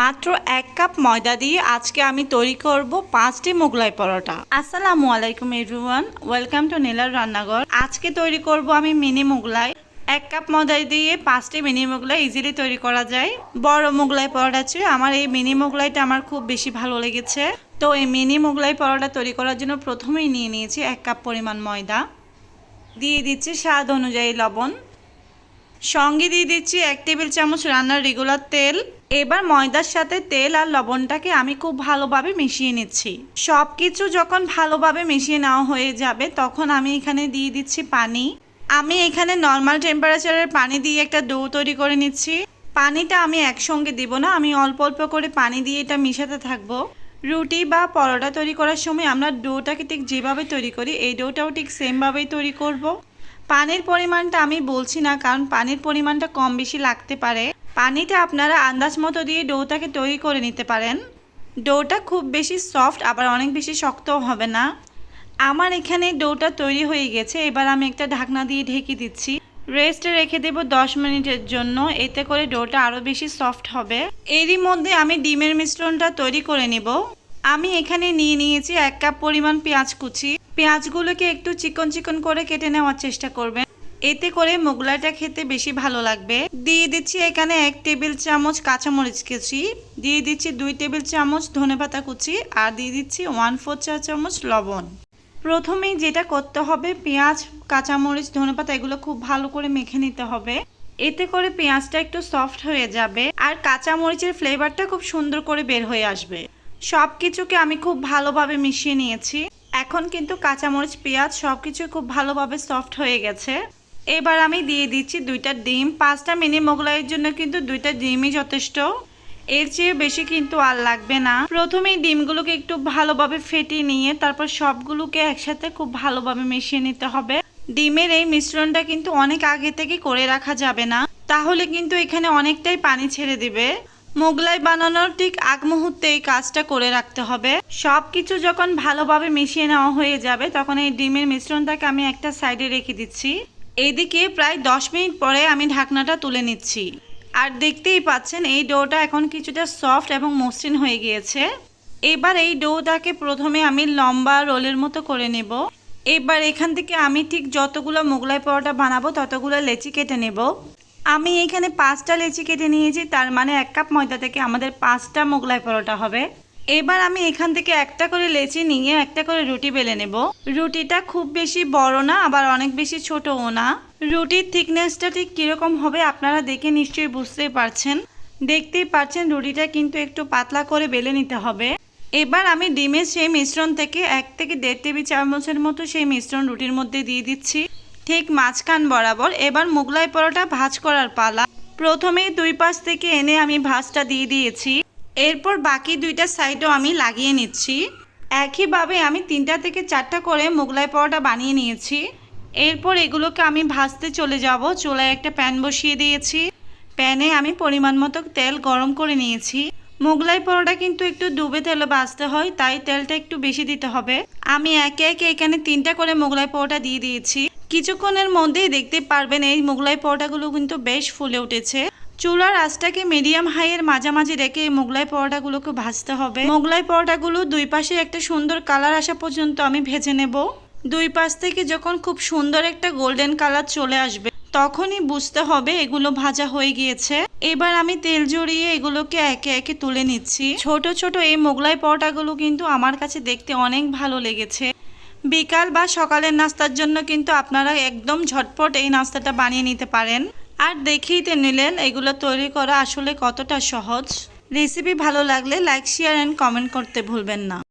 মাত্র এক কাপ ময়দা দিয়ে আজকে আমি তৈরি করব পাঁচটি মোগলাই পরোটা। আসসালামু আলাইকুম এভরিওয়ান, ওয়েলকাম টু নীলার রান্নাঘর। আজকে তৈরি করব আমি মিনি মোগলাই। এক কাপ ময়দা দিয়ে পাঁচটি মিনি মোগলাই ইজিলি তৈরি করা যায়। বড় মোগলাই পরোটা চেয়ে আমার এই মিনি মোগলাইটা আমার খুব বেশি ভালো লেগেছে। তো এই মিনি মোগলাই পরোটা তৈরি করার জন্য প্রথমেই নিয়ে নিয়েছি এক কাপ পরিমাণ ময়দা। দিয়ে দিচ্ছি স্বাদ অনুযায়ী লবণ। সঙ্গে দিয়ে দিচ্ছি এক টেবিল চামচ রান্নার রেগুলার তেল। এবার ময়দার সাথে তেল আর লবণটাকে আমি খুব ভালোভাবে মিশিয়ে নিচ্ছি। সব কিছু যখন ভালোভাবে মিশিয়ে নেওয়া হয়ে যাবে, তখন আমি এখানে দিয়ে দিচ্ছি পানি। আমি এখানে নর্মাল টেম্পারেচারের পানি দিয়ে একটা ডো তৈরি করে নিচ্ছি। পানিটা আমি একসঙ্গে দিব না, আমি অল্প অল্প করে পানি দিয়ে এটা মিশাতে থাকব। রুটি বা পরোটা তৈরি করার সময় আমরা ডোটাকে ঠিক যেভাবে তৈরি করি, এই ডোটাও ঠিক সেমভাবেই তৈরি করব। পানির পরিমাণটা আমি বলছি না, কারণ পানির পরিমাণটা কম বেশি লাগতে পারে। পানিটা আপনারা আন্দাজ মতো দিয়ে ডোটাকে তৈরি করে নিতে পারেন। ডোটা খুব বেশি সফট, আবার অনেক বেশি শক্তও হবে না। আমার এখানে ডোটা তৈরি হয়ে গেছে, এবার আমি একটা ঢাকনা দিয়ে ঢেকে দিচ্ছি। রেস্টে রেখে দেবো দশ মিনিটের জন্য, এতে করে ডোটা আরও বেশি সফট হবে। এরই মধ্যে আমি ডিমের মিশ্রণটা তৈরি করে নেব। আমি এখানে নিয়ে নিয়েছি এক কাপ পরিমাণ পেঁয়াজ কুচি। পেঁয়াজগুলোকে একটু চিকন চিকন করে কেটে নেওয়ার চেষ্টা করবেন। এতে করে মোগলাইটা খেতে বেশি ভালো লাগবে। দিয়ে দিচ্ছি এখানে এক টেবিল চামচ কাঁচামরিচ কুচি, দিয়ে দিচ্ছি দুই টেবিল চামচ ধনেপাতা কুচি আর দিয়ে দিচ্ছি ওয়ান ফোর চা চামচ লবণ। প্রথমেই যেটা করতে হবে, পেঁয়াজ, কাঁচামরিচ, ধনেপাতা এগুলো খুব ভালো করে মেখে নিতে হবে। এতে করে পেঁয়াজটা একটু সফট হয়ে যাবে আর কাঁচামরিচের ফ্লেভারটা খুব সুন্দর করে বের হয়ে আসবে। সব কিছুকে আমি খুব ভালোভাবে মিশিয়ে নিয়েছি। এখন কিন্তু কাঁচামরিচ, পেঁয়াজ সব কিছু খুব ভালোভাবে সফট হয়ে গেছে। এবার আমি দিয়ে দিচ্ছি দুইটা ডিম। পাঁচটা মিনি মোগলাইয়ের জন্য কিন্তু দুইটা ডিমই যথেষ্ট। এর চেয়ে বেশি কিন্তু আর লাগবে না। প্রথমেই ডিমগুলোকে একটু ভালোভাবে ফেটিয়ে নিয়ে তারপর সবগুলোকে একসাথে খুব ভালোভাবে মিশিয়ে নিতে হবে। ডিমের এই মিশ্রণটা কিন্তু অনেক আগে থেকে করে রাখা যাবে না। তাহলে কিন্তু এখানে অনেকটাই পানি ছেড়ে দিবে। মোগলাই বানানোর ঠিক আগ মুহূর্তে এই কাজটা করে রাখতে হবে। সব কিছু যখন ভালোভাবে মিশিয়ে নেওয়া হয়ে যাবে, তখন এই ডিমের মিশ্রণটাকে আমি একটা সাইডে রেখে দিচ্ছি। এদিকে প্রায় দশ মিনিট পরে আমি ঢাকনাটা তুলে নিচ্ছি। আর দেখতেই পাচ্ছেন, এই ডোটা এখন কিছুটা সফট এবং মসৃণ হয়ে গিয়েছে। এবার এই ডোটাকে প্রথমে আমি লম্বা রোলের মতো করে নেব। এবার এখান থেকে আমি ঠিক যতগুলো মোগলাই পরোটা বানাবো, ততগুলো লেচি কেটে নেব। আমি এখানে পাঁচটা লেচি কেটে নিয়েছি, তার মানে এক কাপ ময়দা থেকে আমাদের পাঁচটা মোগলাই পরোটা হবে। এবার আমি এখান থেকে একটা করে লেচি নিয়ে একটা করে রুটি বেলে নেব। রুটিটা খুব বেশি বড় না, আবার অনেক বেশি ছোটও না। রুটির থিকনেসটা ঠিক কীরকম হবে আপনারা দেখে নিশ্চয়ই বুঝতেই পারছেন। দেখতেই পাচ্ছেন রুটিটা কিন্তু একটু পাতলা করে বেলে নিতে হবে। এবার আমি ডিমের সেই মিশ্রণ থেকে এক থেকে দেড় টেবিল চামচের মতো সেই মিশ্রণ রুটির মধ্যে দিয়ে দিচ্ছি। ঠিক মাঝখান বরাবর। এবার মোগলাই পরোটা ভাজ করার পালা। প্রথমেই দুই পাশ থেকে এনে আমি ভাজটা দিয়ে দিয়েছি। এরপর বাকি দুইটা সাইডও আমি লাগিয়ে নিচ্ছি। একইভাবে আমি তিনটা থেকে চারটা করে মোগলাই পরোটা বানিয়ে নিয়েছি। এরপর এগুলোকে আমি ভাজতে চলে যাব। চুলায় একটা প্যান বসিয়ে দিয়েছি। প্যানে আমি পরিমাণ মতো তেল গরম করে নিয়েছি। মোগলাই পরোটা কিন্তু একটু ডুবে তেলে ভাজতে হয়, তাই তেলটা একটু বেশি দিতে হবে। আমি একে একে এখানে তিনটা করে মোগলাই পরোটা দিয়ে দিয়েছি। কিছুক্ষণের মধ্যেই দেখতে পারবেন এই মোগলাই পরোটাগুলো কিন্তু বেশ ফুলে উঠেছে। চুলার আঁচটাকে মিডিয়াম হাইয়ের মাঝামাঝি রেখে এই মোগলাই পরোটাগুলোকে ভাজতে হবে। মোগলাই পরোটাগুলো দুই পাশে একটা সুন্দর কালার আসা পর্যন্ত আমি ভেজে নেব। দুই পাশ থেকে যখন খুব সুন্দর একটা গোল্ডেন কালার চলে আসবে, তখনই বুঝতে হবে এগুলো ভাজা হয়ে গিয়েছে। এবার আমি তেল জড়িয়ে এগুলোকে একে একে তুলে নিচ্ছি। ছোট ছোট এই মোগলাই পরোটাগুলো কিন্তু আমার কাছে দেখতে অনেক ভালো লেগেছে। বিকাল বা সকালের নাস্তার জন্য কিন্তু আপনারা একদম ঝটপট এই নাস্তাটা বানিয়ে নিতে পারেন। আর দেখেই তো নিলেন এগুলো তৈরি করা আসলে কতটা সহজ। রেসিপি ভালো লাগলে লাইক শেয়ার অ্যান্ড কমেন্ট করতে ভুলবেন না।